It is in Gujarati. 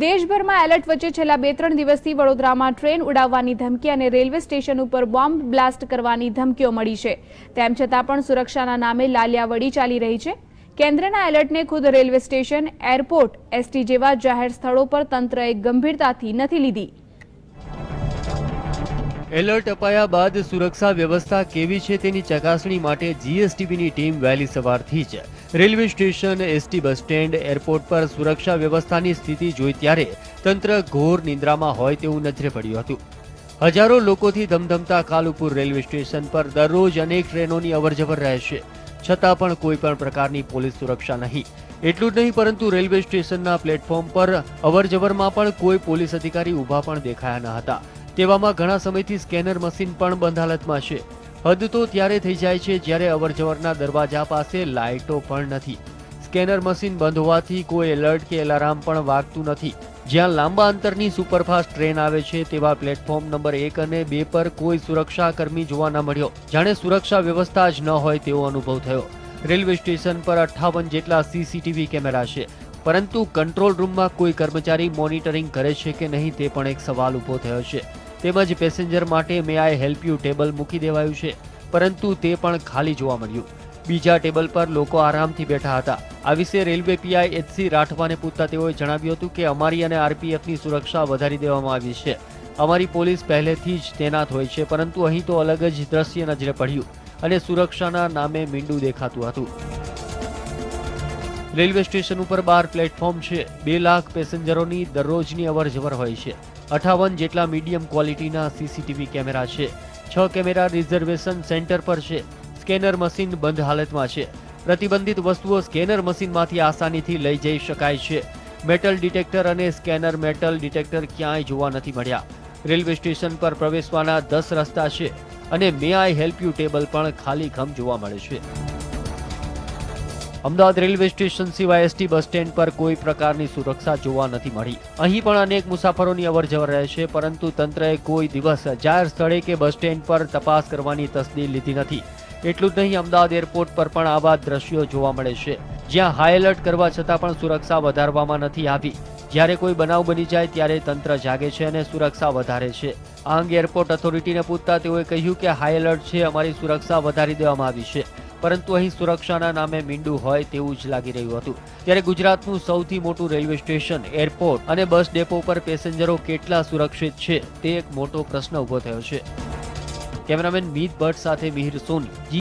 દેશભરમાં એલર્ટ વચ્ચે છેલ્લા બે ત્રણ દિવસથી વડોદરામાં ટ્રેન ઉડાવવાની ધમકી અને રેલવે સ્ટેશન ઉપર બોમ્બ બ્લાસ્ટ કરવાની ધમકીઓ મળી છે. તેમ છતાં પણ સુરક્ષાના નામે લાલિયાવડી ચાલી રહી છે. કેન્દ્રના એલર્ટને ખુદ રેલવે સ્ટેશન, એરપોર્ટ, એસટી જેવા જાહેર સ્થળો પર તંત્રએ ગંભીરતાથી નથી લીધી. એલર્ટ અપાયા બાદ સુરક્ષા વ્યવસ્થા કેવી છે તેની ચકાસણી માટે જીએસટીબીની ટીમ વહેલી સવારથી જ railway station, ST bus stand, airport પર સુરક્ષા વ્યવસ્થાની સ્થિતિ જોઈ ત્યારે તંત્ર ઘોર નિંદ્રામાં હોય તેવું નજરે પડ્યું હતું. હજારો લોકોથી ધમધમતા કાલુપુર રેલવે સ્ટેશન પર દરરોજ અનેક ટ્રેનોની અવરજવર રહે છે છતાં પણ કોઈ પણ પ્રકારની પોલીસ સુરક્ષા નહીં. એટલું જ નહીં, પરંતુ રેલવે સ્ટેશનના પ્લેટફોર્મ પર અવરજવરમાં પણ કોઈ પોલીસ અધિકારી ઊભા પણ દેખાયા ન હતા. તેવામાં ઘણા સમયથી સ્કેનર મશીન પણ બંધ હાલતમાં છે. હદ તો ત્યારે થઈ જાય છે જ્યારે અવરજવરના દરવાજા પાસે લાઇટો પણ નથી. સ્કેનર મશીન બંધ હોવાથી કોઈ એલર્ટ કે એલાર્મ પણ વાગતું નથી. જ્યાં લાંબા અંતરની સુપરફાસ્ટ ટ્રેન આવે છે તેવા પ્લેટફોર્મ નંબર એક અને બે પર કોઈ સુરક્ષાકર્મી જોવા ન મળ્યો. જાણે સુરક્ષા વ્યવસ્થા જ ન હોય તેવો અનુભવ થયો. રેલવે સ્ટેશન પર અઠ્ઠાવન જેટલા સીસીટીવી કેમેરા છે. પરંતુ કંટ્રોલ રૂમમાં કોઈ કર્મચારી મોનિટરિંગ કરે છે કે નહીં તે પણ એક સવાલ ઊભો થયો છે. તેમજ પેસેન્જર માટે may I help you table મૂકી દેવાયું છે, પરંતુ તે પણ ખાલી જોવા મળ્યું. બીજા ટેબલ પર લોકો આરામથી બેઠા હતા. આ વિશે રેલવે પીઆઈ એચસી રાઠવાને પૂછતા તેઓએ જણાવ્યું હતું કે અમારી અને આરપીએફની સુરક્ષા વધારી દેવામાં આવી છે. અમારી પોલીસ પહેલેથી જ તૈનાત હોય છે, પરંતુ અહીં તો અલગ જ દ્રશ્ય નજરે પડ્યું અને સુરક્ષાના નામે મીંડું દેખાતું હતું. રેલવે સ્ટેશન ઉપર બાર પ્લેટફોર્મ છે. બે લાખ પેસેન્જરોની દરરોજની અવર જવર હોય છે. અઠાવન જેટલા મીડિયમ ક્વોલિટીના સીસીટીવી કેમેરા છે. છ કેમેરા રિઝર્વેશન સેન્ટર પર છે. સ્કેનર મશીન બંધ હાલતમાં છે. પ્રતિબંધિત વસ્તુઓ સ્કેનર મશીનમાંથી આસાનીથી લઈ જઈ શકાય છે. મેટલ ડિટેક્ટર અને સ્કેનર મેટલ ડિટેક્ટર ક્યાંય જોવા નથી મળ્યા. રેલવે સ્ટેશન પર પ્રવેશવાના દસ રસ્તા છે અને may I help you table પણ ખાલી ખમ જોવા મળે છે. અમદાવાદ રેલવે સ્ટેશન સિવાય એસટી બસ સ્ટેન્ડ પર કોઈ પ્રકારની સુરક્ષા જોવા નથી મળી. અહીં પણ અનેક મુસાફરોની અવરજવર રહે છે, પરંતુ તંત્રએ કોઈ દિવસ જાહેર સ્થળે કે બસ સ્ટેન્ડ પર તપાસ કરવાની તસદી લીધી નથી. એટલું જ નહીં, અમદાવાદ એરપોર્ટ પર પણ આવા દ્રશ્યો જોવા મળે છે. જ્યાં હાઈ એલર્ટ કરવા છતાં પણ સુરક્ષા વધારવામાં નથી આવી. જ્યારે કોઈ બનાવ બની જાય ત્યારે તંત્ર જાગે છે અને સુરક્ષા વધારે છે. આ અંગે એરપોર્ટ ઓથોરિટીને પૂછતા તેઓએ કહ્યું કે હાઈ એલર્ટ છે, અમારી સુરક્ષા વધારી દેવામાં આવી છે. પરંતુ અહીં સુરક્ષાના નામે મીંડું હોય તેવું જ લાગી રહ્યું હતું. ત્યારે ગુજરાતનું સૌથી મોટું રેલવે સ્ટેશન, એરપોર્ટ અને બસ ડેપો પર પેસેન્જરો કેટલા સુરક્ષિત છે તે એક મોટો પ્રશ્ન ઊભો થયો છે. કેમેરામેન મીત ભટ્ટ સાથે મિહિર સોની